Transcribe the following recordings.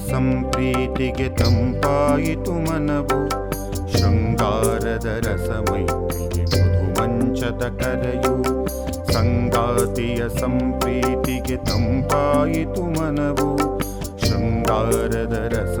ीतिगतं पायितु मनवो शृङ्गारद रसमै मुमञ्चत कलयु सङ्गातिय संप्रीतिगतं पायितु मनवो शृङ्गारदरस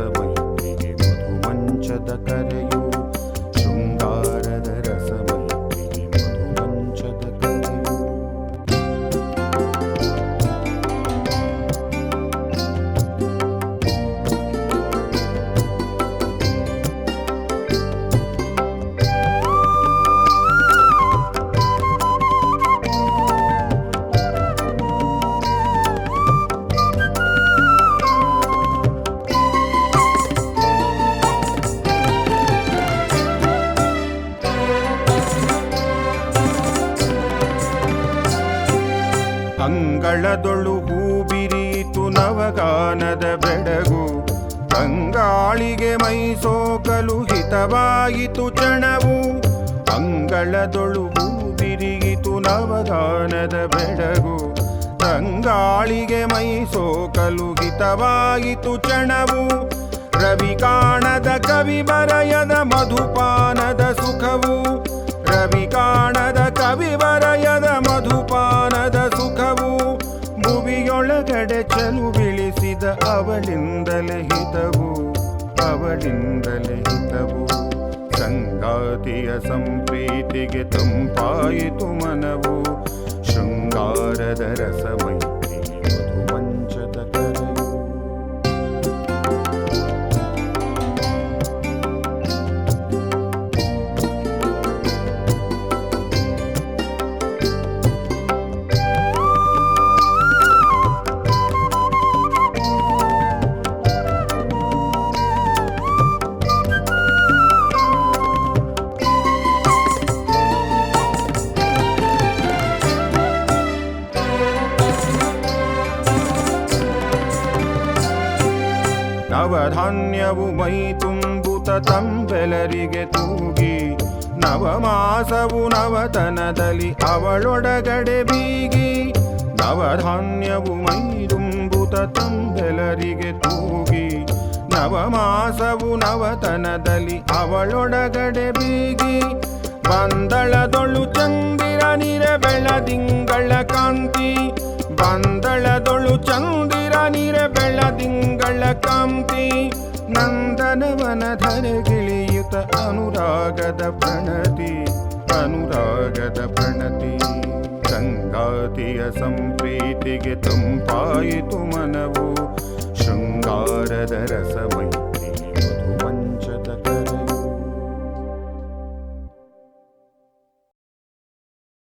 ಅಂಗಳದೊಳು ಹೂಬಿರಿಯಿತು ನವಗಾನದ ಬೆಡಗು. ತಂಗಾಳಿಗೆ ಮೈಸೋಕಲು ಹಿತವಾಯಿತು ಚಣವು ಅಂಗಳದೊಳು ಹೂಬಿರಿಯಿತು ನವಗಾನದ ಬೆಡಗು. ತಂಗಾಳಿಗೆ ಮೈಸೋಕಲು ಹಿತವಾಯಿತು ಚಣವು ರವಿ ಕಾಣದ ಕವಿ ಬರಯದ ಮಧುಪಾನದ ಭುವಿಯೊಳಗಡೆ ಚಲು ಬಿಳಿಸಿದ ಅವಳಿಂದಲೇ ಹಿತವು ಅವಳಿಂದಲೇ ಹಿತವು. ಸಂಗಾತಿಯ ಸಂಪ್ರೀತಿಗೆ ತಂಪಾಯಿತು ಮನವು ಶೃಂಗಾರದ ರಸಮೈತ್ರಿಗೆ ನವಧಾನ್ಯವು ಮೈ ತುಂಬುತ ತಂಬೆಲರಿಗೆ ತೂಗಿ, ನವಮಾಸವು ನವತನದಲ್ಲಿ ಅವಳೊಡಗಡೆ ಬೀಗಿ ನವಧಾನ್ಯವು ಮೈ ತುಂಬುತ ತಂಬೆಲರಿಗೆ ತೂಗಿ, ನವಮಾಸವು ನವತನದಲ್ಲಿ ಅವಳೊಡಗಡೆ ಬೀಗಿ, ಬಂದಳದೊಳು ಚಂದಿರ ನಿರ ಬೆಳದಿಂಗಳ ಕಾಂತಿ, ಬಂದಳದೊಳು ನಿರ ಬೆಳದಿಂಗಳ ಕಾಂತಿ ನಂದನವನ ಧರೆಗಿಳಿಯುತ ಅನುರಾಗದ ಪ್ರಣತಿ ಅನುರಾಗದ ಪ್ರಣತಿ. ಗಂಗಾತಿಯ ಸಂಪ್ರೀತಿಗೆ ತಂಪಾಯಿತು ಮನವು ಶೃಂಗಾರದ ರಸಮೈ